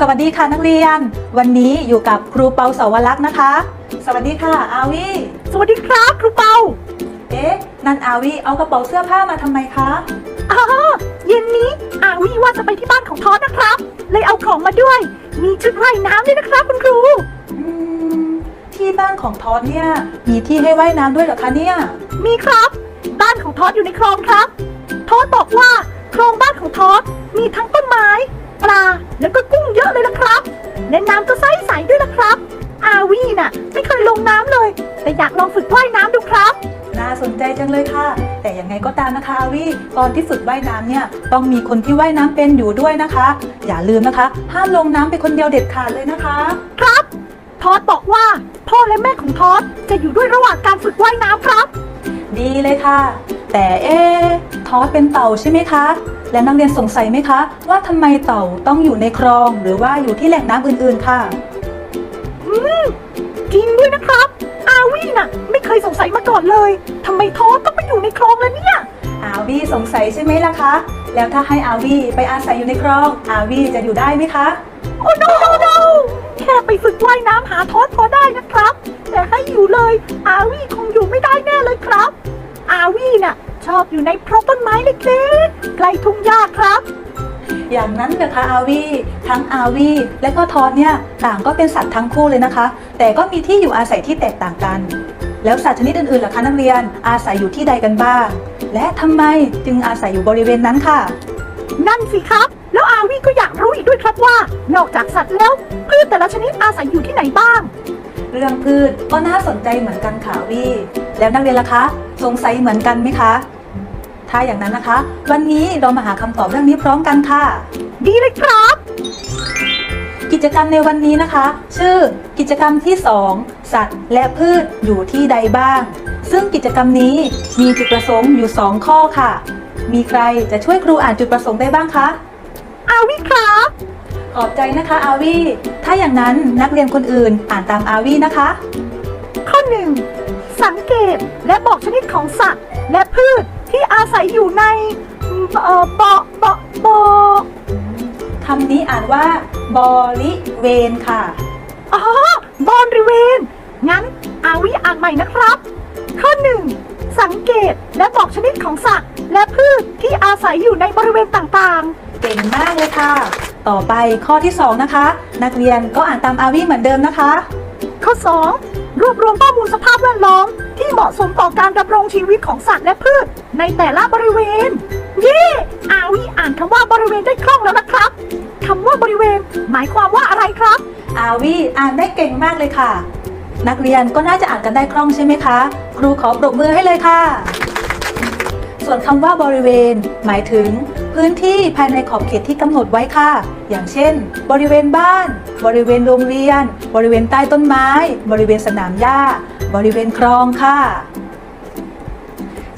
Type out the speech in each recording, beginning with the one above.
สวัสดีค่ะนักเรียน วันนี้อยู่กับครูเปาเสาวลักษณ์นะคะ สวัสดีค่ะอาวีสวัสดีครับครูเปา เอ๊ะนันอาวีเอากระเป๋าเสื้อผ้ามาทำไมคะ อ๋อเย็นนี้อาวิว่าจะไปที่บ้านของทอสนะครับ เลยเอาของมาด้วย มีชุดว่ายน้ำด้วยนะครับคุณครู อืม ที่บ้านของทอดเนี่ย มีที่ให้ว่ายน้ำด้วยเหรอคะเนี่ย มีครับ บ้านของทอสอยู่ในคลองครับ ทอสบอกว่าคลองบ้านของทอสมีทั้งต้นไม้ ปลาแล้วก็กุ้งเยอะเลยนะครับและน้ำก็ใสใสๆด้วยนะครับ อาวีน่ะ ไม่เคยลงน้ำเลย แต่อยากลองฝึกว่ายน้ำดูครับ น่าสนใจจังเลยค่ะ แต่ยังไงก็ตามนะคะอาวีตอนที่ฝึกว่ายน้ำเนี่ย ต้องมีคนที่ว่ายน้ำเป็นอยู่ด้วยนะคะ อย่าลืมนะคะ ห้ามลงน้ำไปคนเดียวเด็ดขาดเลยนะคะ ครับ ทอสบอกว่า พ่อและแม่ของทอสจะอยู่ด้วยระหว่างการฝึกว่ายน้ำครับ ดีเลยค่ะ แต่เอ๊ะทอสเป็นเต่าใช่ไหมคะ และนักเรียนสงสัยไหมคะ ว่าทำไมเต่าต้องอยู่ในคลองหรือว่าอยู่ที่แหล่งน้ำอื่นๆค่ะจริงด้วยนะครับ อาวีน่ะ ไม่เคยสงสัยมาก่อนเลยทำไมทอสต้องไปอยู่ในคลองแล้วเนี่ย อาวีสงสัยใช่ไหมล่ะคะ แล้วถ้าให้อาวีไปอาศัยอยู่ในคลอง อาวีจะอยู่ได้ไหมคะ โอ้ no no no แค่ไปฝึกว่ายน้ำหาทอสพอได้นะครับ แต่ให้อยู่เลย อาวีคงอยู่ไม่ได้แน่เลยครับ อาวีน่ะ ชอบอยู่ในเพราะต้นไม้เล็กๆใกล้ทุ่งหญ้าครับ อย่างนั้นเหรอคะอาวีทั้งอาวีและก็ทอสเนี่ยต่างก็เป็นสัตว์ทั้งคู่เลยนะคะ แต่ก็มีที่อยู่อาศัยที่แตกต่างกัน แล้วสัตว์ชนิดอื่นๆล่ะคะนักเรียนอาศัยอยู่ที่ใดกันบ้าง และทำไมจึงอาศัยอยู่บริเวณนั้นค่ะ นั่นสิครับ แล้วอาวีก็อยากรู้อีกด้วยครับว่า นอกจากสัตว์แล้วพืชแต่ละชนิดอาศัยอยู่ที่ไหนบ้าง เรื่องพืชก็น่าสนใจเหมือนกันค่ะวีแล้วนักเรียนล่ะคะ สงสัยเหมือนกันไหมคะ ถ้าอย่างนั้นนะคะ วันนี้เรามาหาคำตอบเรื่องนี้พร้อมกันค่ะ ดีเลยครับ กิจกรรมในวันนี้นะคะ ชื่อกิจกรรมที่ 2 สัตว์และพืชอยู่ที่ใดบ้าง ซึ่งกิจกรรมนี้มีจุดประสงค์อยู่ 2 ข้อค่ะ มีใครจะช่วยครูอ่านจุดประสงค์ได้บ้างคะอาวีครับ ขอบใจนะคะอาวีถ้าอย่างนั้นนักเรียนคนอื่นอ่านตามอาวีนะคะ ข้อหนึ่งสังเกตและบอกชนิดของสัตว์ และพืชที่อาศัยอยู่ในเอ่อเบาะเบาะเบาะคำนี้อ่านว่า บริเวณค่ะ อ๋อบริเวณ งั้นอาวิอ่านใหม่นะครับ ข้อหนึ่งสังเกตและบอกชนิดของสัตว์ และพืชที่อาศัยอยู่ในบริเวณต่างเก่งมากเลยค่ะ ต่อไปข้อที่ 2 นะคะ นักเรียนก็อ่านตามอาวีเหมือนเดิมนะคะ ข้อ 2 รวบรวมข้อมูลสภาพแวดล้อม ที่เหมาะสมต่อการดำรงชีวิตของสัตว์และพืช ในแต่ละบริเวณ เย่อาวิอ่านคำว่าบริเวณได้คล่องแล้วนะครับคำว่าบริเวณ หมายความว่าอะไรครับ อาวีอ่านได้เก่งมากเลยค่ะ นักเรียนก็น่าจะอ่านกันได้คล่องใช่ไหมคะ ครูขอปรบมือให้เลยค่ะ ส่วนคำว่าบริเวณ หมายถึง พื้นที่ภายในขอบเขตที่กำหนดไว้ค่ะ อย่างเช่น บริเวณบ้าน บริเวณโรงเรียน บริเวณใต้ต้นไม้ บริเวณสนามหญ้า บริเวณคลองค่ะ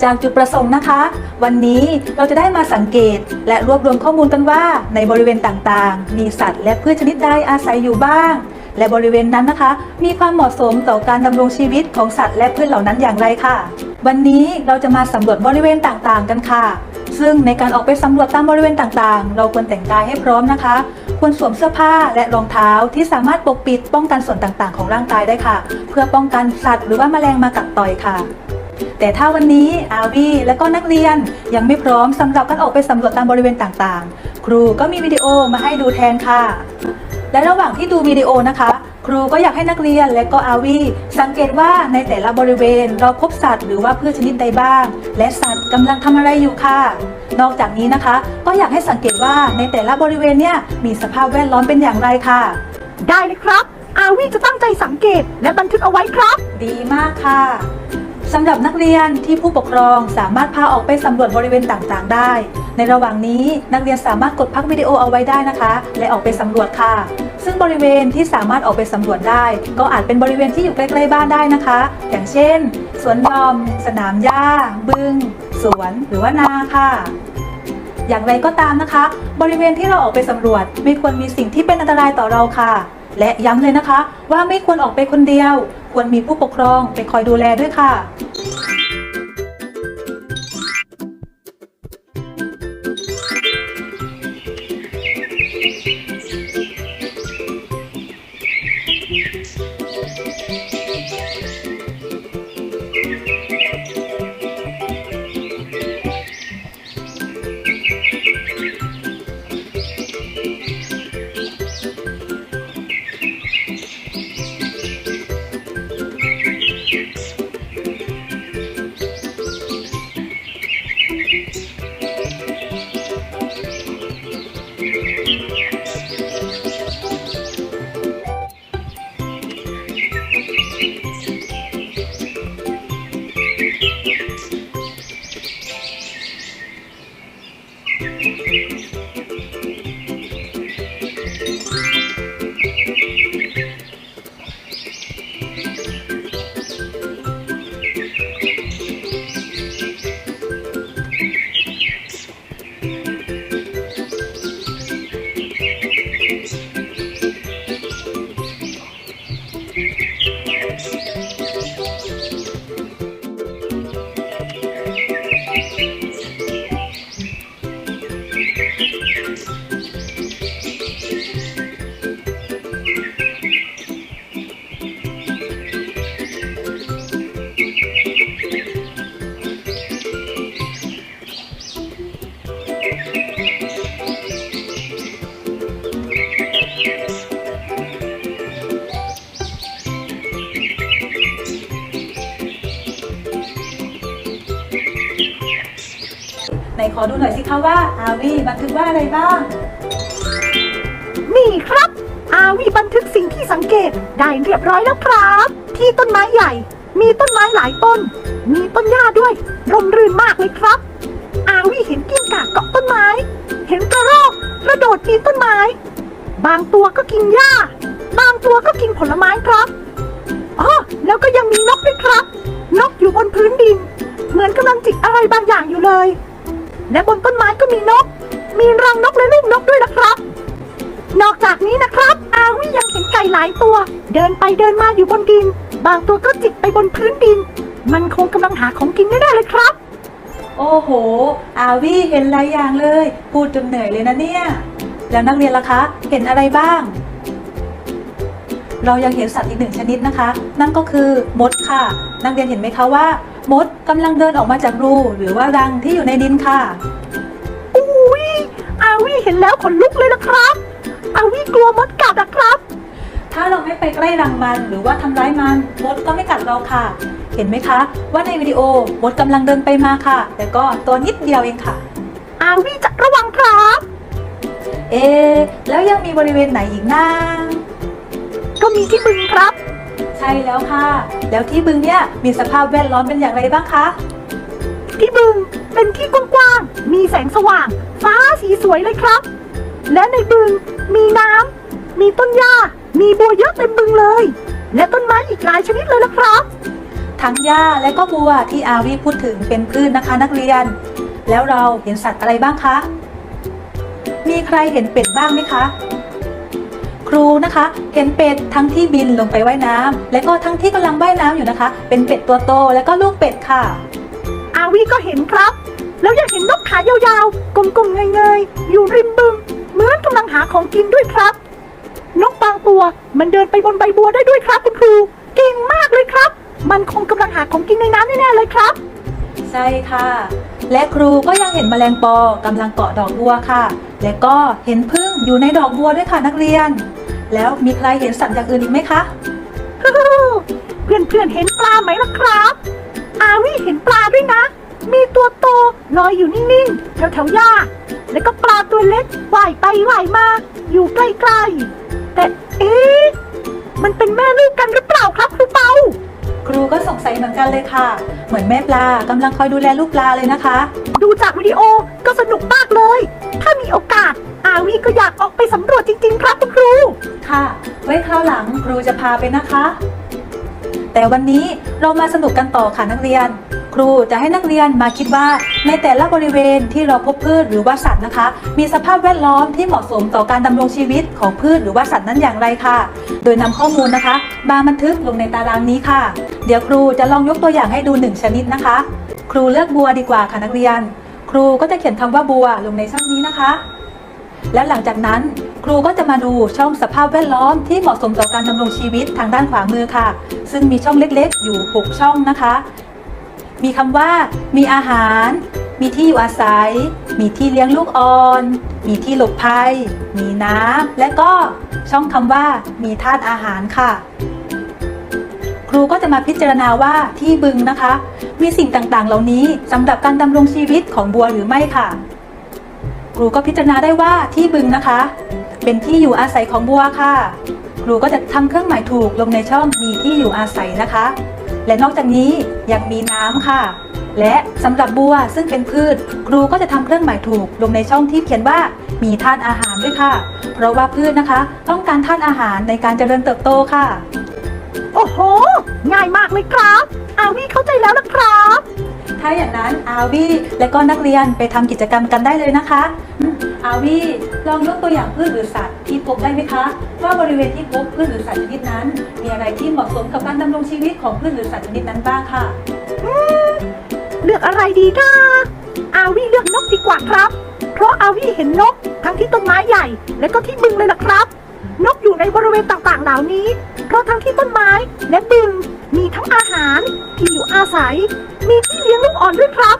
จากจุดประสงค์นะคะ วันนี้เราจะได้มาสังเกตและรวบรวมข้อมูลกันว่า ในบริเวณต่างๆ มีสัตว์และพืชชนิดใดอาศัยอยู่บ้าง และบริเวณนั้นนะคะ มีความเหมาะสมต่อการดำรงชีวิตของสัตว์และพืชเหล่านั้นอย่างไรค่ะ วันนี้เราจะมาสำรวจบริเวณต่างๆ กันค่ะ ซึ่งในการออกไปสำรวจตามบริเวณต่างๆ เราควรแต่งกายให้พร้อมนะคะ ควรสวมเสื้อผ้าและรองเท้าที่สามารถปกปิดป้องกันส่วนต่างๆ ของร่างกายได้ค่ะ เพื่อป้องกันสัตว์หรือว่าแมลงมากัดต่อยค่ะ แต่ถ้าวันนี้อาวีและก็นักเรียนยังไม่พร้อมสำหรับการออกไปสำรวจตามบริเวณต่างๆ ครูก็มีวิดีโอมาให้ดูแทนค่ะ และระหว่างที่ดูวิดีโอนะคะ ครูก็อยากให้นักเรียนและก็อาวีสังเกตว่าในแต่ละบริเวณเราพบสัตว์หรือว่าพืชชนิดใดบ้าง และสัตว์กำลังทำอะไรอยู่ค่ะ นอกจากนี้นะคะ ก็อยากให้สังเกตว่าในแต่ละบริเวณเนี่ยมีสภาพแวดล้อมเป็นอย่างไรค่ะ ได้เลยครับ อาวิจะตั้งใจสังเกตและบันทึกเอาไว้ครับ ดีมากค่ะ สำหรับนักเรียนที่ผู้ปกครองสามารถพาออกไปสำรวจบริเวณต่างๆ ได้ ในระหว่างนี้นักเรียนสามารถกดพักวิดีโอเอาไว้ได้นะคะ และออกไปสำรวจค่ะ ซึ่งบริเวณที่สามารถออกไปสำรวจได้ ก็อาจเป็นบริเวณที่อยู่ใกล้ๆบ้านได้นะคะ อย่างเช่น สวนหย่อม สนามหญ้า บึง สวนหรือว่านาค่ะ อย่างไรก็ตามนะคะ บริเวณที่เราออกไปสำรวจ ไม่ควรมีสิ่งที่เป็นอันตรายต่อเราค่ะ และย้ำเลยนะคะ ว่าไม่ควรออกไปคนเดียว ควรมีผู้ปกครองไปคอยดูแลด้วยค่ะ อดูหน่อยสิคะว่าอาวีบันทึกว่าอะไรบ้าง นี่ครับ อาวีบันทึกสิ่งที่สังเกตได้เรียบร้อยแล้วครับ ที่ต้นไม้ใหญ่ มีต้นไม้หลายต้น มีต้นหญ้าด้วยร่มรื่นมากเลยครับ อาวีเห็นกิ้งก่าเกาะต้นไม้ เห็นกระรอกกระโดดปีนต้นไม้ บางตัวก็กินหญ้า บางตัวก็กินผลไม้ครับอ๋อแล้วก็ยังมีนกด้วยครับ นกอยู่บนพื้นดิน เหมือนกำลังจิกอะไรบางอย่างอยู่เลย และบนต้นไม้ก็มีนก มีรังนกและลูกนกด้วยนะครับ นอกจากนี้นะครับ อาวิยังเห็นไก่หลายตัว เดินไปเดินมาอยู่บนดิน บางตัวก็จิกไปบนพื้นดิน มันคงกำลังหาของกินแน่เลยครับ โอ้โห อาวีเห็นหลายอย่างเลย พูดจนเหนื่อยเลยนะเนี่ย แล้วนักเรียนล่ะคะ เห็นอะไรบ้าง เรายังเห็นสัตว์อีกหนึ่งชนิดนะคะ นั่นก็คือมดค่ะ นักเรียนเห็นไหมคะว่า มดกำลังเดินออกมาจากรูหรือว่ารังที่อยู่ในดินค่ะ อุ้ยอาวิเห็นแล้วขนลุกเลยนะครับ อาวิกลัวมดกัดนะครับ ถ้าเราไม่ไปใกล้รังมันหรือว่าทำร้ายมันมดก็ไม่กัดเราค่ะ เห็นไหมคะ ว่าในวิดีโอมดกำลังเดินไปมาค่ะ แต่ก็ตัวนิดเดียวเองค่ะ อาวิจะระวังครับ เอ๊ะแล้วยังมีบริเวณไหนอีกนะก็มีที่บึงครับ ใช่แล้วค่ะ แล้วที่บึงเนี่ยมีสภาพแวดล้อมเป็นอย่างไรบ้างคะ ที่บึงเป็นที่กว้างๆ มีแสงสว่าง ฟ้าสีสวยเลยครับ และในบึงมีน้ำ มีต้นหญ้า มีบัวเยอะเต็มบึงเลย และต้นไม้อีกหลายชนิดเลยละครับ ทั้งหญ้าและก็บัวที่อาวีพูดถึงเป็นพืชนะคะนักเรียน แล้วเราเห็นสัตว์อะไรบ้างคะ มีใครเห็นเป็ดบ้างไหมคะ ครูนะคะ เห็นเป็ดทั้งที่บินลงไปว่ายน้ำและก็ทั้งที่กำลังว่ายน้ำอยู่นะคะ เป็นเป็ดตัวโตและก็ลูกเป็ดค่ะ อาวีก็เห็นครับ แล้วยังเห็นนกขายาวๆกลมๆเงยๆอยู่ริมบึงเหมือนกำลังหาของกินด้วยครับ นกบางตัวมันเดินไปบนใบบัวได้ด้วยครับคุณครูเก่งมากเลยครับ มันคงกำลังหาของกินในน้ำแน่ๆเลยครับใช่ค่ะ และครูก็ยังเห็นแมลงปอกำลังเกาะดอกบัวค่ะ และก็เห็นพึ่งอยู่ในดอกบัวด้วยค่ะนักเรียน แล้วมีใครเห็นสัตว์อย่างอื่นอีกไหมคะเพื่อนเพื่อนๆเห็นปลาไหมล่ะครับ อาวิเห็นปลาด้วยนะ มีตัวโตลอยอยู่นิ่งๆแถวๆหญ้า แล้วก็ปลาตัวเล็กว่ายไปว่ายมา อยู่ใกล้ๆ แต่เอ๊ะ มันเป็นแม่ลูกกันหรือเปล่าครับครูเปาครูก็สงสัยเหมือนกันเลยค่ะ เหมือนแม่ปลากำลังคอยดูแลลูกปลาเลยนะคะ ดูจากวิดีโอก็สนุกมากเลย ถ้ามีโอกาสอา วีก็อยากออกไปสำรวจจริง ๆ ครับคุณครู ค่ะ ไว้คราวหลังครูจะพาไปนะคะ แต่วันนี้เรามาสนุกกันต่อค่ะนักเรียน ครูจะให้นักเรียนมาคิดว่า ในแต่ละบริเวณที่เราพบพืชหรือว่าสัตว์นะคะ มีสภาพแวดล้อมที่เหมาะสมต่อการดำรงชีวิตของพืชหรือว่าสัตว์นั้นอย่างไรค่ะ โดยนำข้อมูลนะคะมาบันทึกลงในตารางนี้ค่ะ เดี๋ยวครูจะลองยกตัวอย่างให้ดูหนึ่งชนิดนะคะ ครูเลือกบัวดีกว่าค่ะนักเรียน ครูก็จะเขียนคำว่าบัวลงในช่องนี้นะคะ และหลังจากนั้นครูก็จะมาดูช่องสภาพแวดล้อมที่เหมาะสมต่อการดำรงชีวิตทางด้านขวามือค่ะ ซึ่งมีช่องเล็กๆ อยู่ 6 ช่องนะคะ มีคำว่า มีอาหาร มีที่อยู่อาศัย มีที่เลี้ยงลูกอ่อน มีที่หลบภัย มีน้ำและก็ช่องคำว่า มีธาตุอาหารค่ะ ครูก็จะมาพิจารณาว่าที่บึงนะคะ มีสิ่งต่างๆ เหล่านี้สำหรับการดำรงชีวิตของบัวหรือไม่ค่ะ ครูก็พิจารณาได้ว่าที่บึงนะคะ เป็นที่อยู่อาศัยของบัวค่ะ ครูก็จะทำเครื่องหมายถูกลงในช่องมีที่อยู่อาศัยนะคะ และนอกจากนี้ยังมีน้ำค่ะ และสำหรับบัวซึ่งเป็นพืช ครูก็จะทำเครื่องหมายถูกลงในช่องที่เขียนว่ามีธาตุอาหารด้วยค่ะ เพราะว่าพืชนะคะ ต้องการธาตุอาหารในการเจริญเติบโตค่ะ โอ้โห ง่ายมากเลยครับอาวีเข้าใจแล้วนะครับ ถ้าอย่างนั้นอาวีและก็นักเรียนไปทำกิจกรรมกันได้เลยนะคะ อาวีลองยกตัวอย่างพืชหรือสัตว์ที่พบได้ไหมคะ ว่าบริเวณที่พบพืชหรือสัตว์ชนิดนั้น มีอะไรที่เหมาะสมกับการดำรงชีวิตของพืชหรือสัตว์ชนิดนั้นบ้างค่ะเลือกอะไรดีนะอาวีเลือกนกดีกว่าครับ เพราะอาวีเห็นนกทั้งที่ต้นไม้ใหญ่ และก็ที่บึงเลยล่ะครับ นกอยู่ในบริเวณต่างๆ เหล่านี้ เพราะทั้งที่ต้นไม้และบึง มีทั้งอาหารที่อยู่อาศัย มีที่เลี้ยงลูกอ่อนด้วยครับ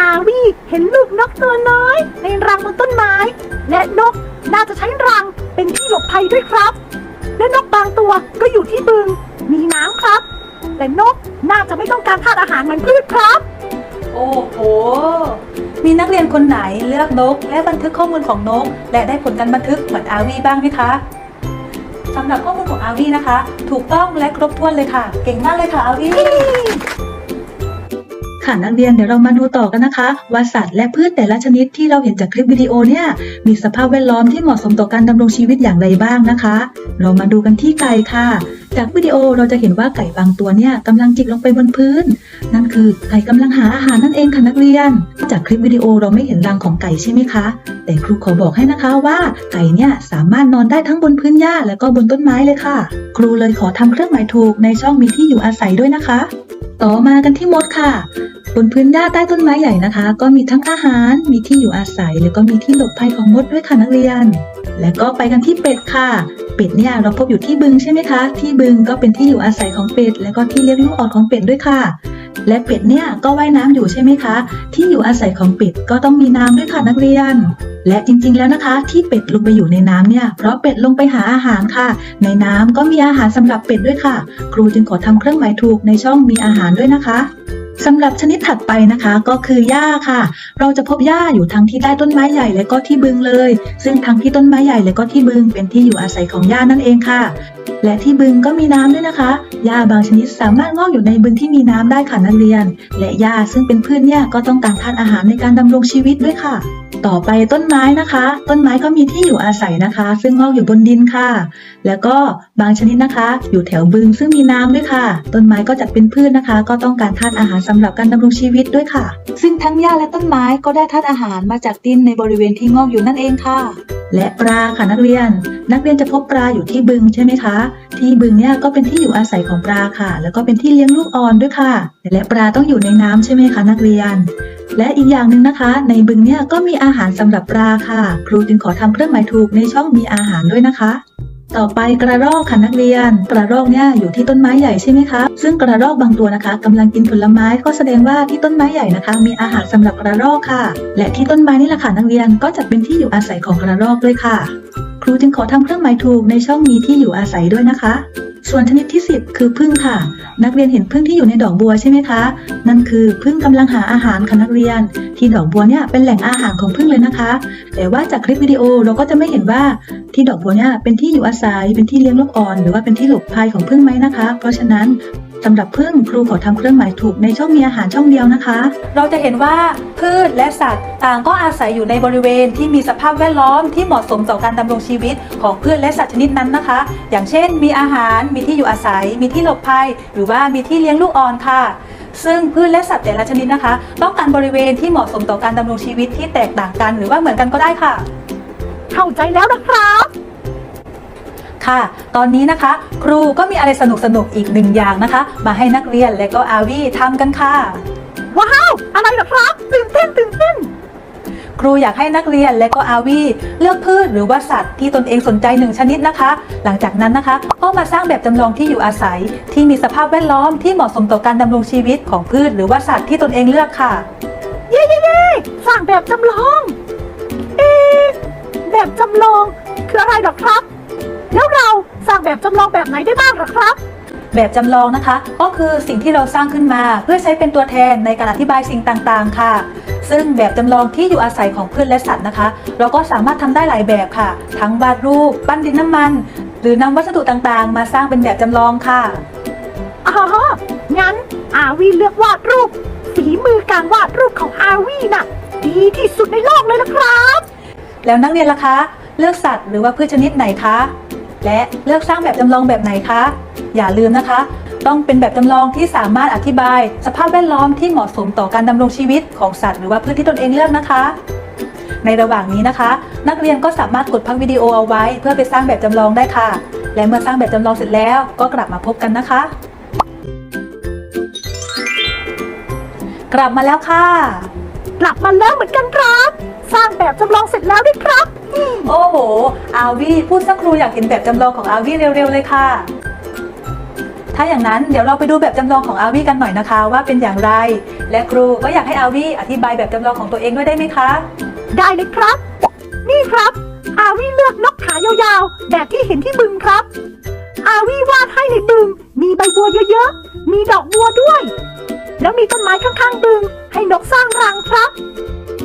อาวีเห็นลูกนกตัวน้อย ในรังบนต้นไม้ และนกน่าจะใช้รังเป็นที่หลบภัยด้วยครับ และนกบางตัวก็อยู่ที่บึง มีน้ำครับ แต่นกน่าจะไม่ต้องการธาตุอาหารเหมือนพืชครับ โอ้โห มีนักเรียนคนไหนเลือกนก และบันทึกข้อมูลของนก และได้ผลการบันทึกเหมือนอาวีบ้างไหมคะ สำหรับข้อมูลของอาวีนะคะ ถูกต้องและครบถ้วนเลยค่ะ เก่งมากเลยค่ะอาวี ค่ะนักเรียนเดี๋ยวเรามาดูต่อกันนะคะว่าสัตว์และพืชแต่ละชนิดที่เราเห็นจากคลิปวิดีโอเนี่ยมีสภาพแวดล้อมที่เหมาะสมต่อการดำรงชีวิตอย่างไรบ้างนะคะ เรามาดูกันที่ไก่ค่ะ จากวิดีโอเราจะเห็นว่าไก่บางตัวเนี่ยกำลังจิกลงไปบนพื้น นั่นคือไก่กำลังหาอาหารนั่นเองค่ะนักเรียน จากคลิปวิดีโอเราไม่เห็นรังของไก่ใช่ไหมคะ แต่ครูขอบอกให้นะคะว่าไก่เนี่ยสามารถนอนได้ทั้งบนพื้นหญ้าและก็บนต้นไม้เลยค่ะ ครูเลยขอทำเครื่องหมายถูกในช่องมีที่อยู่อาศัยด้วยนะคะ ต่อมากันที่มดค่ะ บนพื้นหญ้าใต้ต้นไม้ใหญ่นะคะ ก็มีทั้งอาหาร มีที่อยู่อาศัย แล้วก็มีที่หลบภัยของมดด้วยค่ะนักเรียน และก็ไปกันที่เป็ดค่ะ เป็ดเนี่ยเราพบอยู่ที่บึงใช่ไหมคะ ที่บึงก็เป็นที่อยู่อาศัยของเป็ด แล้วก็ที่เลี้ยงลูกอ่อนของเป็ดด้วยค่ะ และเป็ดเนี่ยก็ว่ายน้ำอยู่ใช่ไหมคะ ที่อยู่อาศัยของเป็ดก็ต้องมีน้ำด้วยค่ะนักเรียนและจริงๆ แล้วนะคะ ที่เป็ดลงไปอยู่ในน้ำเนี่ยเพราะเป็ดลงไปหาอาหารค่ะ ในน้ำก็มีอาหารสำหรับเป็ดด้วยค่ะ ครูจึงขอทำเครื่องหมายถูกในช่องมีอาหารด้วยนะคะสำหรับชนิดถัดไปนะคะก็คือหญ้าค่ะ เราจะพบหญ้าอยู่ทั้งที่ใต้ต้นไม้ใหญ่และก็ที่บึงเลย ซึ่งทั้งที่ต้นไม้ใหญ่และก็ที่บึงเป็นที่อยู่อาศัยของหญ้านั่นเองค่ะ และที่บึงก็มีน้ำด้วยนะคะหญ้าบางชนิดสามารถงอกอยู่ในบึงที่มีน้ำได้ค่ะนักเรียน และหญ้าซึ่งเป็นพืชเนี่ยก็ต้องการทานอาหารในการดำรงชีวิตด้วยค่ะ ต่อไปต้นไม้นะคะ ต้นไม้ก็มีที่อยู่อาศัยนะคะ ซึ่งงอกอยู่บนดินค่ะ แล้วก็บางชนิดนะคะ อยู่แถวบึงซึ่งมีน้ำด้วยค่ะ ต้นไม้ก็จัดเป็นพืชนะคะ ก็ต้องการธาตุอาหารสำหรับการดำรงชีวิตด้วยค่ะ ซึ่งทั้งหญ้าและต้นไม้ก็ได้ธาตุอาหารมาจากดินในบริเวณที่งอกอยู่นั่นเองค่ะ และปลาค่ะนักเรียน นักเรียนจะพบปลาอยู่ที่บึงใช่ไหมคะ ที่บึงเนี่ยก็เป็นที่อยู่อาศัยของปลาค่ะ แล้วก็เป็นที่เลี้ยงลูกอ่อนด้วยค่ะ และปลาต้องอยู่ในน้ำใช่ไหมคะนักเรียน และอีกอย่างหนึ่งนะคะ ในบึงเนี่ยก็มีอาหารสำหรับปลาค่ะ ครูจึงขอทำเครื่องหมายถูกในช่องมีอาหารด้วยนะคะ ต่อไปกระรอกค่ะนักเรียน กระรอกเนี่ยอยู่ที่ต้นไม้ใหญ่ใช่ไหมคะซึ่งกระรอกบางตัวนะคะกำลังกินผลไม้ก็แสดงว่าที่ต้นไม้ใหญ่นะคะ มีอาหารสำหรับกระรอกค่ะ และที่ต้นไม้นี่แหละค่ะนักเรียนก็จะเป็นที่อยู่อาศัยของกระรอกด้วยค่ะ ครูจึงขอทำเครื่องหมายถูกในช่องมีที่อยู่อาศัยด้วยนะคะ ส่วนชนิดที่ 10 คือพึ่งค่ะ นักเรียนเห็นพึ่งที่อยู่ในดอกบัวใช่ไหมคะ นั่นคือพึ่งกำลังหาอาหารค่ะนักเรียน ที่ดอกบัวเนี่ยเป็นแหล่งอาหารของพึ่งเลยนะคะ แต่ว่าจากคลิปวิดีโอเราก็จะไม่เห็นว่าที่ดอกบัวเนี่ยเป็นที่อยู่อาศัยเป็นที่เลี้ยงลูกอ่อน หรือว่าเป็นที่หลบภัยของพึ่งไหมนะคะ เพราะฉะนั้น สำหรับพึ่งครูขอทำเครื่องหมายถูกในช่องมีอาหารช่องเดียวนะคะ เราจะเห็นว่าพืชและสัตว์ต่างก็อาศัยอยู่ในบริเวณที่มีสภาพแวดล้อมที่เหมาะสมต่อการดำรงชีวิตของพืชและสัตว์ชนิดนั้นนะคะ อย่างเช่น มีอาหารมีที่อยู่อาศัย มีที่หลบภัย หรือว่ามีที่เลี้ยงลูกอ่อนค่ะซึ่งพืชและสัตว์แต่ละชนิดนะคะ ต้องการบริเวณที่เหมาะสมต่อการดำรงชีวิตที่แตกต่างกัน หรือว่าเหมือนกันก็ได้ค่ะ เข้าใจแล้วนะครับ ค่ะ ตอนนี้นะคะ ครูก็มีอะไรสนุกสนุกๆอีกหนึ่งอย่างนะคะ มาให้นักเรียนและก็อาวีทำกันค่ะ ว้าว อะไรเหรอครับตื่นเต้นตื่นเต้นครูอยากให้นักเรียนและก็อาวีเลือกพืชหรือว่าสัตว์ที่ตนเองสนใจหนึ่งชนิดนะคะ หลังจากนั้นนะคะก็มาสร้างแบบจำลองที่อยู่อาศัย ที่มีสภาพแวดล้อมที่เหมาะสมต่อการดำรงชีวิตของพืชหรือว่าสัตว์ที่ตนเองเลือกค่ะ เย้เย้เย้สร้างแบบจำลอง เอ๊ะแบบจำลองคืออะไรเหรอครับ แล้วเราสร้างแบบจำลองแบบไหนได้บ้างเหรอครับ แบบจำลองนะคะ ก็คือสิ่งที่เราสร้างขึ้นมา เพื่อใช้เป็นตัวแทนในการอธิบายสิ่งต่างๆ ค่ะ ซึ่งแบบจำลองที่อยู่อาศัยของพืชและสัตว์นะคะ เราก็สามารถทำได้หลายแบบค่ะ ทั้งวาดรูป ปั้นดินน้ำมัน หรือนำวัสดุต่างๆ มาสร้างเป็นแบบจำลองค่ะอ๋องั้นอาวีเลือกวาดรูปฝีมือการวาดรูปของอาวีน่ะ ดีที่สุดในโลกเลยนะครับ แล้วนักเรียนล่ะคะ เลือกสัตว์หรือว่าพืชชนิดไหนคะ และเลือกสร้างแบบจำลองแบบไหนคะ อย่าลืมนะคะ ต้องเป็นแบบจำลองที่สามารถอธิบาย สภาพแวดล้อมที่เหมาะสมต่อการดำรงชีวิตของสัตว์หรือว่าพืชที่ตนเองเลือกนะคะ ในระหว่างนี้นะคะ นักเรียนก็สามารถกดพักวิดีโอเอาไว้ เพื่อไปสร้างแบบจำลองได้ค่ะ และเมื่อสร้างแบบจำลองเสร็จแล้วก็กลับมาพบกันนะคะ กลับมาแล้วค่ะ กลับมาแล้วเหมือนกันครับ สร้างแบบจำลองเสร็จแล้วด้วยครับ โอ้โห อาวีพูดสักครูอยากเห็นแบบจำลองของอาวีเร็วๆเลยค่ะ ถ้าอย่างนั้นเดี๋ยวเราไปดูแบบจำลองของอาวีกันหน่อยนะคะ ว่าเป็นอย่างไร และครูก็อยากให้อาวีอธิบายแบบจำลองของตัวเองด้วยได้ไหมคะ ได้เลยครับ นี่ครับ อาวีเลือกนกขายาวๆแบบที่เห็นที่บึงครับ อาวีวาดให้ในบึง มีใบบัวเยอะๆ มีดอกบัวด้วย แล้วมีต้นไม้ข้างๆบึง ให้นกสร้างรังครับ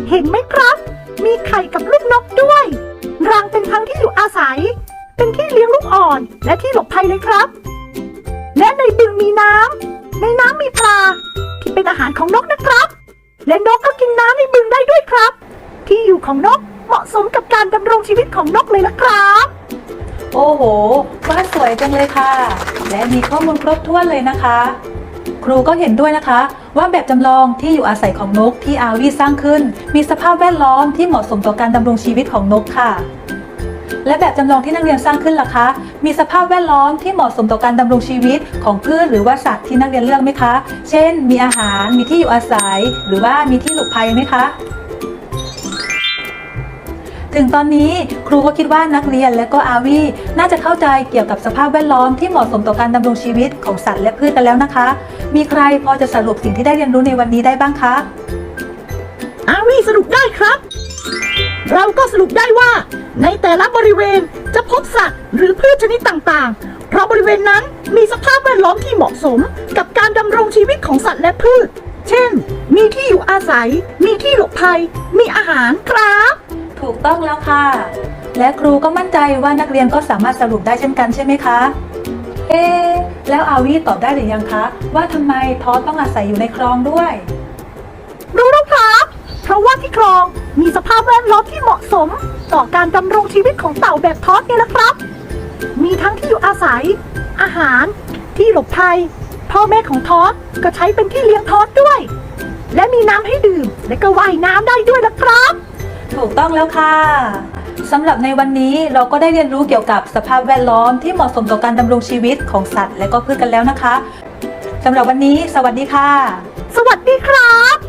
เห็นไหมครับ มีไข่กับลูกนกด้วย รังเป็นทั้งที่อยู่อาศัย เป็นที่เลี้ยงลูกอ่อนและที่หลบภัยเลยครับ และในบึงมีน้ำ ในน้ำมีปลา ที่เป็นอาหารของนกนะครับ และนกก็กินน้ำในบึงได้ด้วยครับ ที่อยู่ของนกเหมาะสมกับการดำรงชีวิตของนกเลยละครับ โอ้โหวาดสวยจังเลยค่ะ และมีข้อมูลครบถ้วนเลยนะคะ รูก็เห็นด้วยนะคะ ว่าแบบจำลองที่อยู่อาศัยของนกที่อาวีสร้างขึ้น มีสภาพแวดล้อมที่เหมาะสมต่อการดำรงชีวิตของนกค่ะ และแบบจำลองที่นักเรียนสร้างขึ้นล่ะคะ มีสภาพแวดล้อมที่เหมาะสมต่อการดำรงชีวิตของพืชหรือว่าสัตว์ที่นักเรียนเลือกไหมคะ เช่น มีอาหาร มีที่อยู่อาศัย หรือว่ามีที่หลบภัยไหมคะ ถึงตอนนี้ครูก็คิดว่านักเรียนและก็อาวีน่าจะเข้าใจเกี่ยวกับสภาพแวดล้อมที่เหมาะสมต่อการดำรงชีวิตของสัตว์และพืชกันแล้วนะคะ มีใครพอจะสรุปสิ่งที่ได้เรียนรู้ในวันนี้ได้บ้างคะอาวีสรุปได้ครับ เราก็สรุปได้ว่า ในแต่ละบริเวณจะพบสัตว์หรือพืชชนิดต่างๆ เพราะบริเวณนั้นมีสภาพแวดล้อมที่เหมาะสมกับการดำรงชีวิตของสัตว์และพืช เช่น มีที่อยู่อาศัย มีที่หลบภัย มีอาหารครับ ถูกต้องแล้วค่ะ และครูก็มั่นใจว่านักเรียนก็สามารถสรุปได้เช่นกันใช่ไหมคะ เอ๊แล้วอาวีตอบได้หรือยังคะ ว่าทำไมทอสต้องอาศัยอยู่ในคลองด้วย รู้แล้วครับ เพราะว่าที่คลองมีสภาพแวดล้อมที่เหมาะสม ต่อการดำรงชีวิตของเต่าแบบทอสไงล่ะครับ มีทั้งที่อยู่อาศัย อาหาร ที่หลบภัย พ่อแม่ของทอสก็ใช้เป็นที่เลี้ยงทอสด้วย และมีน้ำให้ดื่มและก็ว่ายน้ำได้ด้วยล่ะครับ ถูกต้องแล้วค่ะสำหรับในวันนี้เราก็ได้เรียนรู้เกี่ยวกับสภาพแวดล้อมที่เหมาะสมต่อการดำรงชีวิตของสัตว์และก็พืชกันแล้วนะคะสำหรับวันนี้ สวัสดีค่ะ สวัสดีครับ